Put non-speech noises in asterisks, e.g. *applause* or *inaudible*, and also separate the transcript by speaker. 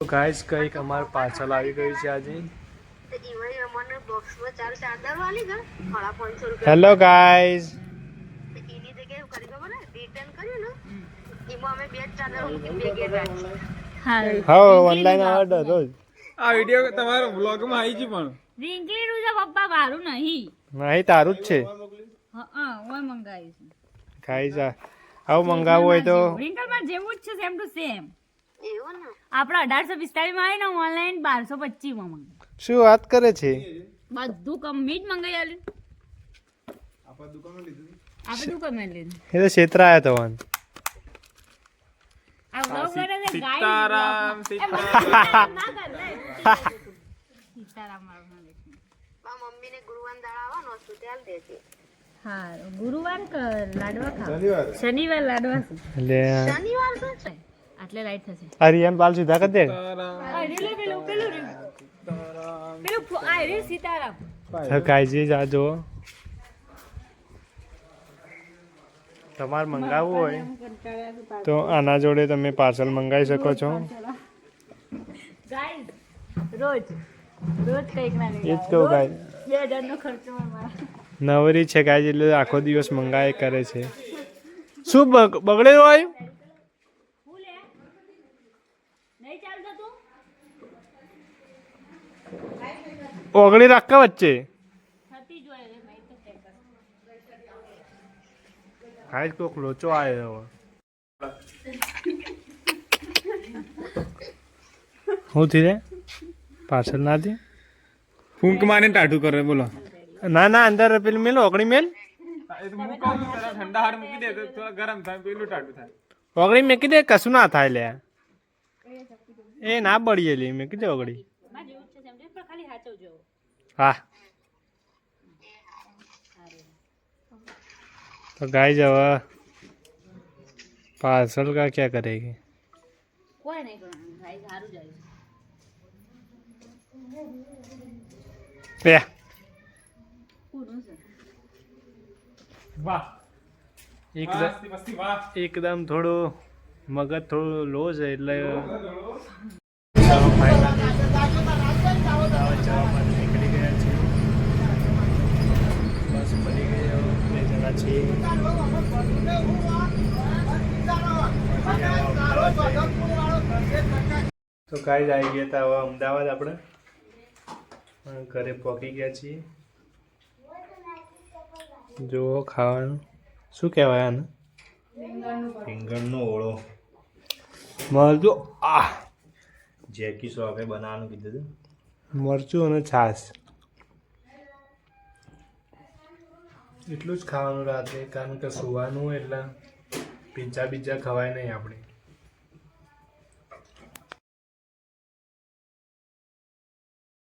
Speaker 1: તો ગાઈસ કંઈક અમાર પાર્સલ આવી ગયું છે આજે. હેલો ગાઈસ
Speaker 2: ને?
Speaker 1: હા ઓનલાઈન ઓર્ડર રોજ.
Speaker 3: આ વીડિયો તમારો વ્લોગમાં આવી છે પણ.
Speaker 4: રિંકલીનું છે પપ્પા મારું નહીં.
Speaker 1: નહીં તારું જ છે.
Speaker 4: હા હા ઓય મંગાવીશું
Speaker 1: ગાઈસ આ આવું મંગાવવું હોય તો
Speaker 4: રિંકલમાં જેવું જ છે સેમ ટુ સેમ
Speaker 2: એવું ને?
Speaker 4: આપણે અઢારસો પિસ્તાલીસમાં આવે ને ઓનલાઈન બારસો પચીસમાં મંગાવ્યું
Speaker 1: શું વાત કરે છે?
Speaker 4: બધું કમ્પ્લીટ મંગાવી આલ્યું. આપણે દુકાન લીધું
Speaker 1: એ તો છેતરાયા તો વાન.
Speaker 4: આ vlog કરે છે
Speaker 3: સીતારામ
Speaker 4: સીતારામ. સીતારામ *laughs* મારું નામ
Speaker 2: મમ્મીને ગુરુવાર દાળ આવવાનો હતું ત્યાં દેજે.
Speaker 4: હા ગુરુવાર લાડવા ખાવ. શનિવાર. લાડવા.
Speaker 1: એટલે
Speaker 2: શનિવાર શું છે.
Speaker 4: આટલે લાઈટ થશે.
Speaker 1: અરે એમ પાલ સીધા કરી દે.
Speaker 4: પેલું પેલું. આ સીતારામ.
Speaker 1: ગાઈસ તમારે મંગાવવું હોય તો આના જોડે તમે પાર્સલ મંગાવી શકો છો.
Speaker 4: રોજ. રોજ કંઈક ના
Speaker 1: એ જ. કહું
Speaker 4: રોજ બે હજારનો ખર્ચો.
Speaker 1: નવરી છે કાય એટલે આખો દિવસ મંગાય કરે છે. શું બગ
Speaker 4: હોય?
Speaker 1: ઓગળી રાખા વચ્ચે? ખાઈ કોક લોચો આવ્યો હું થી રે પાછળ ના થી
Speaker 3: ફૂંક મારીને ટાઢું કરે, બોલો.
Speaker 1: ના ના અંદર પેલું મેલ ઓગળી મેલ
Speaker 3: એ તો હું કહું છું પેલા ઠંડા હાડ મૂકી દે તો થોડા ગરમ થાય પેલું ટાટું થાય
Speaker 1: ઓગળી મેં કીધે કશું ના થાય લે એ ના બળીએ લી મેં કીધે ઓગળી
Speaker 4: માં જેવું જ છે સમજે, પણ ખાલી હાચવજો.
Speaker 1: હા तो गाइस હવે पार्सल का क्या करेगी
Speaker 4: કોઈ નહીં કરવાનું, ભાઈ સારું છે?
Speaker 3: વાહ.
Speaker 1: એકદમ એકદમ થોડું મગજ થોડું લો છે એટલે જવા નીકળી ગયા છીએ બસ પડી ગયો બે જણા છીએ તો કાંઈ જ આવી ગયા હતા હવે અમદાવાદ આપણે. ઘરે પહોંચી ગયા છીએ. જુઓ ખાવાનું. શું કહેવાય આને? રીંગણનો ઓળો. મરચું. આ જેકી શોપે બનાવવાનું કીધું હતું મરચું અને છાશ. એટલું જ ખાવાનું રાત્રે કારણ કે સુવાનું એટલે પિઝા બીજા ખવાય નહીં આપણે.